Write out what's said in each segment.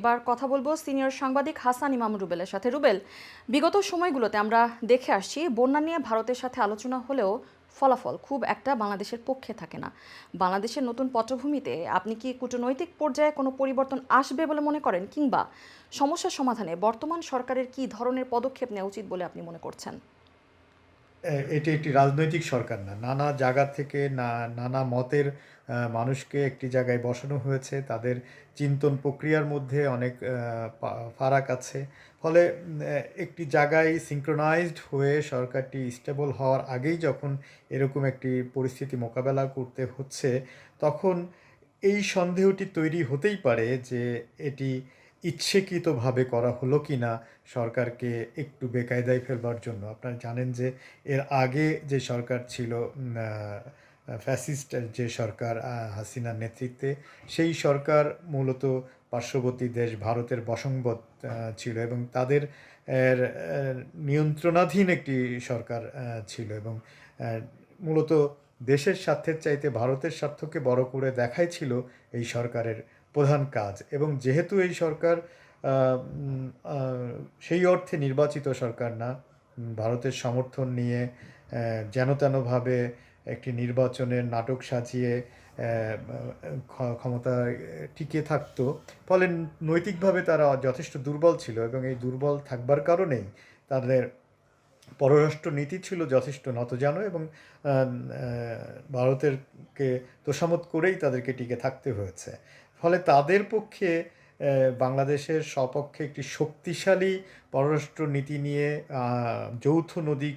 এবার কথা বলব সিনিয়র সাংবাদিক হাসান ইমাম রুবেলের সাথে। রুবেল, বিগত সময়গুলোতে আমরা দেখে আসছি, বন্যা নিয়ে ভারতের সাথে আলোচনা হলেও ফলাফল খুব একটা বাংলাদেশের পক্ষে থাকে না। বাংলাদেশের নতুন পটভূমিতে আপনি কি কূটনৈতিক পর্যায়ে কোনো পরিবর্তন আসবে বলে মনে করেন? কিংবা সমস্যার সমাধানে বর্তমান সরকারের কি ধরনের পদক্ষেপ নেওয়া উচিত বলে আপনি মনে করছেন? এটি একটি রাজনৈতিক সরকার না। নানা জায়গা থেকে না, নানা মতের মানুষকে একটি জায়গায় বসানো হয়েছে। তাদের চিন্তন প্রক্রিয়ার মধ্যে অনেক ফারাক আছে। ফলে একটি জায়গায় সিঙ্ক্রোনাইজড হয়ে সরকারটি স্টেবল হওয়ার আগেই যখন এরকম একটি পরিস্থিতি মোকাবেলা করতে হচ্ছে, তখন এই সন্দেহটি তৈরি হতেই পারে যে এটি ইচ্ছেকৃতভাবে করা হলো কি না সরকারকে একটু বেকায়দায় ফেলবার জন্য? আপনারা জানেন যে এর আগে যে সরকার ছিল ফ্যাসিস্ট যে সরকার হাসিনার নেতৃত্বে সেই সরকার মূলত পার্শ্ববর্তী দেশ ভারতের বসংবত ছিল এবং তাদের এর, নিয়ন্ত্রণাধীন একটি সরকার ছিল এবং মূলত দেশের স্বার্থের চাইতে ভারতের স্বার্থকে বড় করে দেখাই ছিল এই সরকারের প্রধান কাজ। এবং যেহেতু এই সরকার সেই অর্থে নির্বাচিত সরকার না ভারতের সমর্থন নিয়ে যেন তেনভাবে একটি নির্বাচনের নাটক সাজিয়ে আহ, ক্ষ- ক্ষমতায় টিকে থাকতো ফলে নৈতিকভাবে তারা যথেষ্ট দুর্বল ছিল এবং এই দুর্বল থাকবার কারণেই তাদের পররাষ্ট্র নীতি ছিল যথেষ্ট নতজানো এবং ভারতেরকে তোষামত করেই তাদেরকে টিকে থাকতে হয়েছে। ফলে তাদের পক্ষে বাংলাদেশের সপক্ষে একটি শক্তিশালী পররাষ্ট্র নীতি নিয়ে যৌথ নদী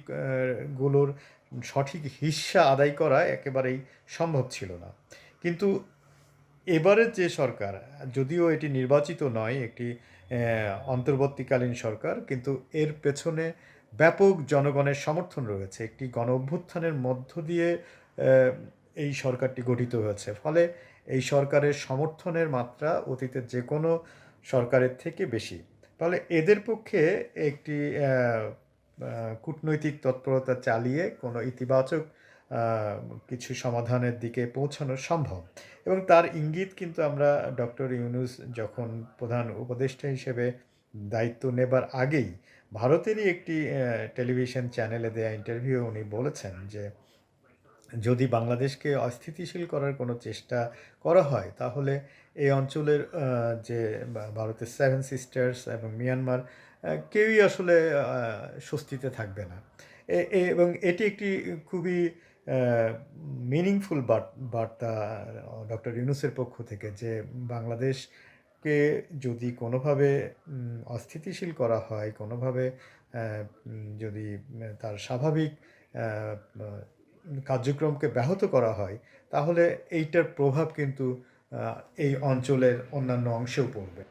গুলোর সঠিক হিস্সা আদায় করা একেবারেই সম্ভব ছিল না। কিন্তু এবারের যে সরকার, যদিও এটি নির্বাচিত নয়, একটি অন্তর্বর্তীকালীন সরকার, কিন্তু এর পেছনে ব্যাপক জনগণের সমর্থন রয়েছে। একটি গণ অভ্যুত্থানের মধ্য দিয়ে এই সরকারটি গঠিত হয়েছে। ফলে এই সরকারের সমর্থনের মাত্রা অতীতের যে কোনো সরকারের থেকে বেশি। তাহলে এদের পক্ষে একটি কূটনৈতিক তৎপরতা চালিয়ে কোনো ইতিবাচক কিছু সমাধানের দিকে পৌঁছানো সম্ভব। এবং তার ইঙ্গিত কিন্তু আমরা ডক্টর ইউনুস যখন প্রধান উপদেষ্টা হিসেবে দায়িত্ব নেবার আগেই ভারতেরই একটি টেলিভিশন চ্যানেলে দেয়া ইন্টারভিউ উনি বলেছেন যে যদি বাংলাদেশকে অস্থিতিশীল করার কোনো চেষ্টা করা হয়, তাহলে এই অঞ্চলের যে ভারতের সেভেন সিস্টার্স এবং মিয়ানমার কেউই আসলে স্বস্তিতে থাকবে না। এবং এটি একটি খুবই মিনিংফুল বার্তা, ডক্টর ইউনুসের পক্ষ থেকে যে বাংলাদেশকে যদি কোনোভাবে অস্থিতিশীল করা হয়, কোনোভাবে যদি তার স্বাভাবিক কার্যক্রমকে ব্যাহত করা হয় তাহলে এইটার প্রভাব কিন্তু এই অঞ্চলের অন্যান্য অংশেও পড়বে।